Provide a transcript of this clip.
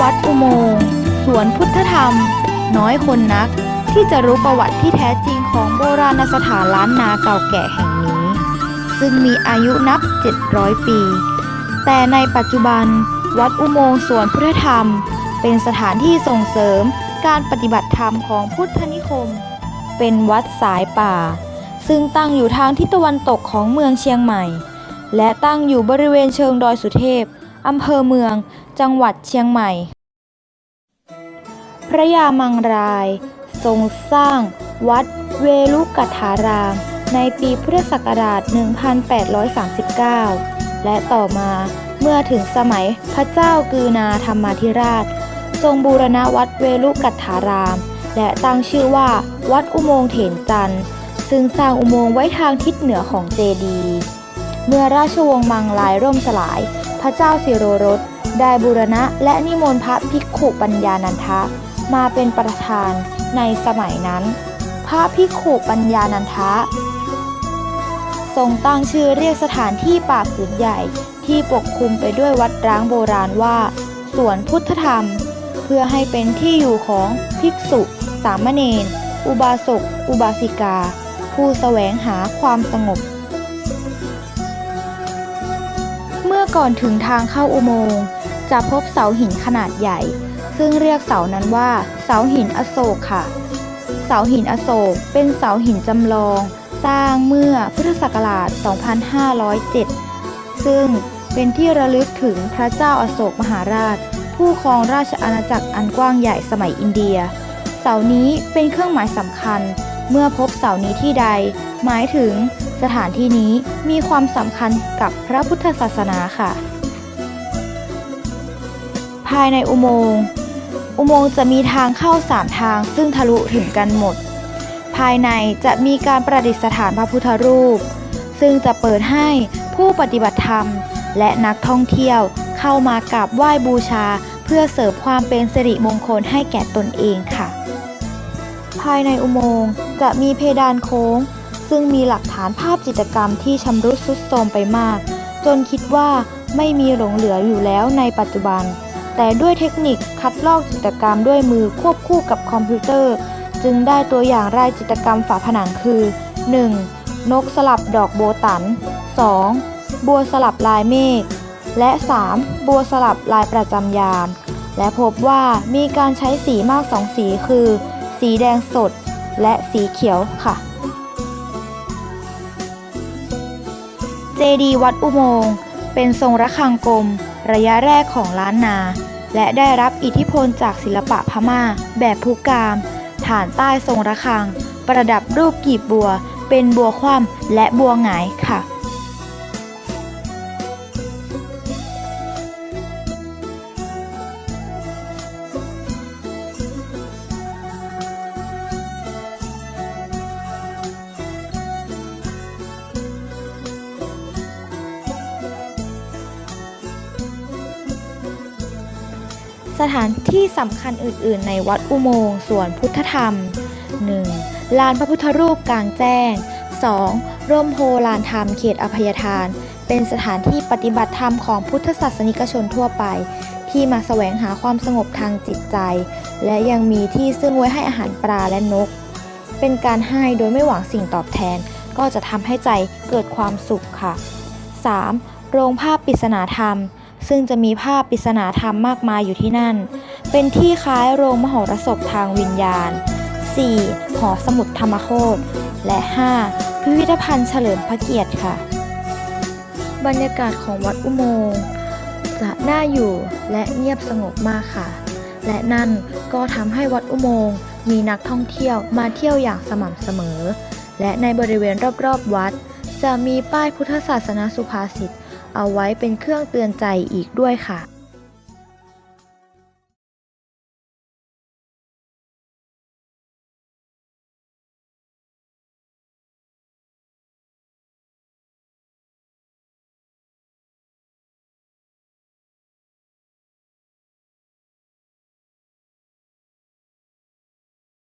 วัดอุโมงค์สวนพุทธธรรม น้อยคนนัก ที่จะรู้ประวัติที่แท้จริงของโบราณสถานล้านนาเก่าแก่แห่งนี้ ซึ่งมีอายุนับ 700 ปี แต่ในปัจจุบัน วัดอุโมงค์สวนพุทธธรรม เป็นสถานที่ส่งเสริมการปฏิบัติธรรมของพุทธนิคม เป็นวัดสายป่า ซึ่งตั้งอยู่ทางทิศตะวันตกของเมืองเชียงใหม่ และตั้งอยู่บริเวณเชิงดอยสุเทพอำเภอเมือง จังหวัดเชียงใหม่ พระยามังราย ทรงสร้างวัดเวลุกัฏฐาราม ในปีพุทธศักราช 1839 และต่อมาเมื่อถึงสมัยพระเจ้ากือนาธรรมาธิราช ทรงบูรณะวัดเวลุกัฏฐาราม และตั้งชื่อว่าวัดอุโมงค์เถนจันทร์ซึ่งสร้างอุโมงค์ไว้ทางทิศเหนือของเจดีย์เมื่อราชวงศ์มังลายร่มสลาย พระเจ้าสิโรรส ได้บูรณะและนิมนต์พระภิกขุปัญญานันทะ มาเป็นประธานในสมัยนั้น พระภิกขุปัญญานันทะ ทรงตั้งชื่อเรียกสถานที่ป่าผืนใหญ่ที่ปกคลุมไปด้วยวัดร้างโบราณว่า สวนพุทธธรรม เพื่อให้เป็นที่อยู่ของภิกษุสามเณรอุบาสก อุบาสิกา ผู้แสวงหาความสงบ เมื่อก่อนถึงทางเข้าอุโมงค์ จะพบเสาหินขนาดใหญ่ ซึ่งเรียกเสานั้นว่า เสาหินอโศกค่ะ เสาหินอโศกเป็นเสาหินจำลอง สร้างเมื่อพุทธศักราช 2507 ซึ่งเป็นที่ระลึกถึงพระเจ้าอโศกมหาราช ผู้ครองราชอาณาจักรอันกว้างใหญ่สมัยอินเดีย เสานี้เป็นเครื่องหมายสำคัญ เมื่อพบเสานี้ที่ใด หมายถึงสถานที่นี้มีความสำคัญกับพระพุทธศาสนาค่ะ ภายในอุโมงค์ อุโมงค์จะมีทางเข้าสามทางซึ่งทะลุถึงกันหมด ภายในจะมีการประดิษฐานพระพุทธรูป ซึ่งจะเปิดให้ผู้ปฏิบัติธรรม และนักท่องเที่ยวเข้ามากราบไหว้บูชา เพื่อเสริมความเป็นสิริมงคลให้แก่ตนเองค่ะ ภายในอุโมงค์จะมีเพดานโค้ง ซึ่งมีหลักฐานภาพจิตรกรรมที่ชำรุดทรุดโทรมไปมาก จนคิดว่าไม่มีหลงเหลืออยู่แล้วในปัจจุบัน แต่ด้วยเทคนิคคัดลอกจิตรกรรมด้วยมือควบคู่กับคอมพิวเตอร์ จึงได้ตัวอย่างรายจิตรกรรมฝาผนังคือ 1. นกสลับดอกโบตัน 2. บัวสลับลายเมฆและ 3. บัวสลับลายประจำยาม และพบว่ามีการใช้สีมากสองสีคือ สีแดงสด และสีเขียวค่ะ เจดีวัดอุโมงค์เป็นทรงระฆังกลม ระยะแรกของล้านนา และได้รับอิทธิพลจากศิลปะพม่า แบบภูกาม ฐานใต้ทรงระฆัง ประดับรูปกีบบัว เป็นบัวคว่ำและบัวหงายค่ะ สถานที่สำคัญอื่น ๆ ในวัดอุโมงค์สวนพุทธธรรม 1. ลานพระพุทธรูปกลางแจ้ง 2. ร่มโพลานธรรมเขตอภัยทาน เป็นสถานที่ปฏิบัติธรรมของพุทธศาสนิกชนทั่วไป ที่มาแสวงหาความสงบทางจิตใจ และยังมีที่ซึ่งไว้ให้อาหารปลาและนก เป็นการให้โดยไม่หวังสิ่งตอบแทน ก็จะทำให้ใจเกิดความสุขค่ะ 3. โรงภาพปริศนาธรรม ซึ่งจะมีภาพปริศนาธรรมมากมายอยู่ที่นั่น เป็นที่คล้ายโรงมโหรสพทางวิญญาณ 4. หอสมุดธรรมโคตรและ 5. พิพิธภัณฑ์เฉลิมพระเกียรติค่ะ บรรยากาศของวัดอุโมงค์จะน่าอยู่และเงียบสงบมากค่ะ และนั่นก็ทำให้วัดอุโมงค์มีนักท่องเที่ยวมาเที่ยวอย่างสม่ำเสมอ และในบริเวณรอบๆวัด จะมีป้ายพุทธศาสนาสุภาษิต เอาไว้เป็นเครื่องเตือนใจอีกด้วยค่ะ